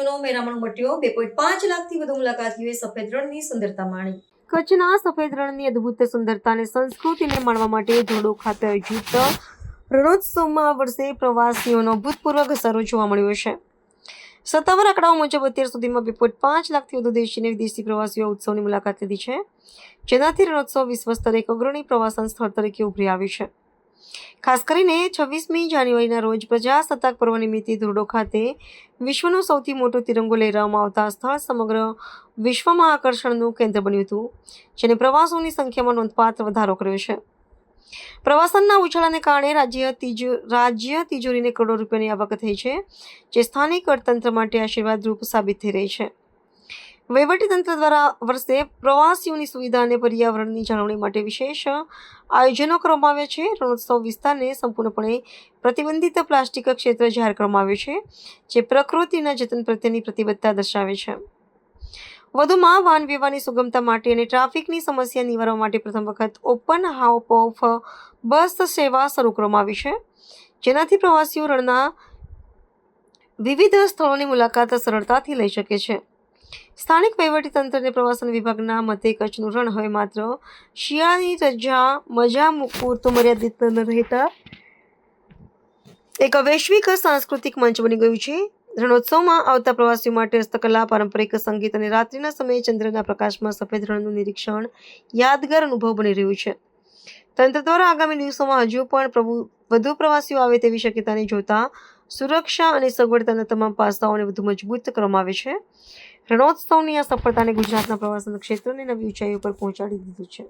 પ્રવાસીઓનો મેરામણ મટ્યો. બે પોઈન્ટ પાંચ લાખથી વધુ મુલાકાતીઓએ સફેદ રણની સુંદરતા માણી. કચ્છના સફેદ રણની અદ્ભુત સુંદરતાને સંસ્કૃતિને માણવા માટે ધોડો ખાતે આયોજિત રણોત્સવમાં વર્ષે પ્રવાસીઓનો ભૂતપૂર્વ ઘસારો જોવા મળ્યો છે. સત્તાવાર આંકડાઓ મુજબ અત્યાર સુધીમાં બે પોઈન્ટ પાંચ લાખથી વધુ દેશી અને વિદેશી પ્રવાસીઓ ઉત્સવની મુલાકાત લીધી છે. જેનાથી રણોત્સવ વિશ્વ સ્તરે એક અગ્રણી પ્રવાસન સ્થળ તરીકે ઉભરી આવ્યું છે. ખાસ કરીને છવ્વીસમી જાન્યુઆરીના રોજ પ્રજાસત્તાક પર્વ નિમિત્તે ધોરડો ખાતે વિશ્વનો સૌથી મોટો તિરંગો લહેરાવવામાં આવતા સ્થળ સમગ્ર વિશ્વમાં આકર્ષણનું કેન્દ્ર બન્યું હતું, જેને પ્રવાસોની સંખ્યામાં નોંધપાત્ર વધારો કર્યો છે. પ્રવાસનના ઉછાળાને કારણે રાજ્ય તિજો, રાજ્ય તિજોરીને કરોડો રૂપિયાની આવક થઈ છે, જે સ્થાનિક અર્થતંત્ર માટે આશીર્વાદરૂપ સાબિત થઈ રહી છે. વહીવટીતંત્ર દ્વારા વર્ષે પ્રવાસીઓની સુવિધા અને પર્યાવરણની જાળવણી માટે વિશેષ આયોજનો કરવામાં આવ્યા છે. રણોત્સવ વિસ્તારને સંપૂર્ણપણે પ્રતિબંધિત પ્લાસ્ટિક ક્ષેત્ર જાહેર કરવામાં આવ્યું છે, જે પ્રકૃતિના જતન પ્રત્યેની પ્રતિબદ્ધતા દર્શાવે છે. વધુમાં વાહન વ્યવહારની સુગમતા માટે અને ટ્રાફિકની સમસ્યા નિવારવા માટે પ્રથમ વખત ઓપન હાઉપ ઓફ બસ સેવા શરૂ કરવામાં આવી છે. જેનાથી પ્રવાસીઓ રણના વિવિધ સ્થળોની મુલાકાત સરળતાથી લઈ શકે છે. સ્થાનિક વહીવટીતંત્રને પ્રવાસન વિભાગના મતે કચ્છનું રણ હવે માત્ર શિયાળાની રજા મજા પૂરતું મર્યાદિત ન રહેતા. એક વૈશ્વિક સાંસ્કૃતિક મંચ બની ગયું છે. રણોત્સવમાં આવતા પ્રવાસીઓ માટે હસ્તકલા, પારંપરિક સંગીત અને રાત્રિના સમયે ચંદ્રના પ્રકાશમાં સફેદ રણનું નિરીક્ષણ યાદગાર અનુભવ બની રહ્યું છે. તંત્ર દ્વારા આગામી દિવસોમાં હજુ પણ પ્રભુ, વધુ પ્રવાસીઓ આવે તેવી શક્યતાને જોતા સુરક્ષા અને સગવડતાના તમામ પાસાઓને વધુ મજબૂત કરવામાં આવે છે. રણોત્સવની આ સફળતાને ગુજરાતના પ્રવાસન ક્ષેત્રને નવી ઊંચાઈ ઉપર પહોંચાડી દીધું છે.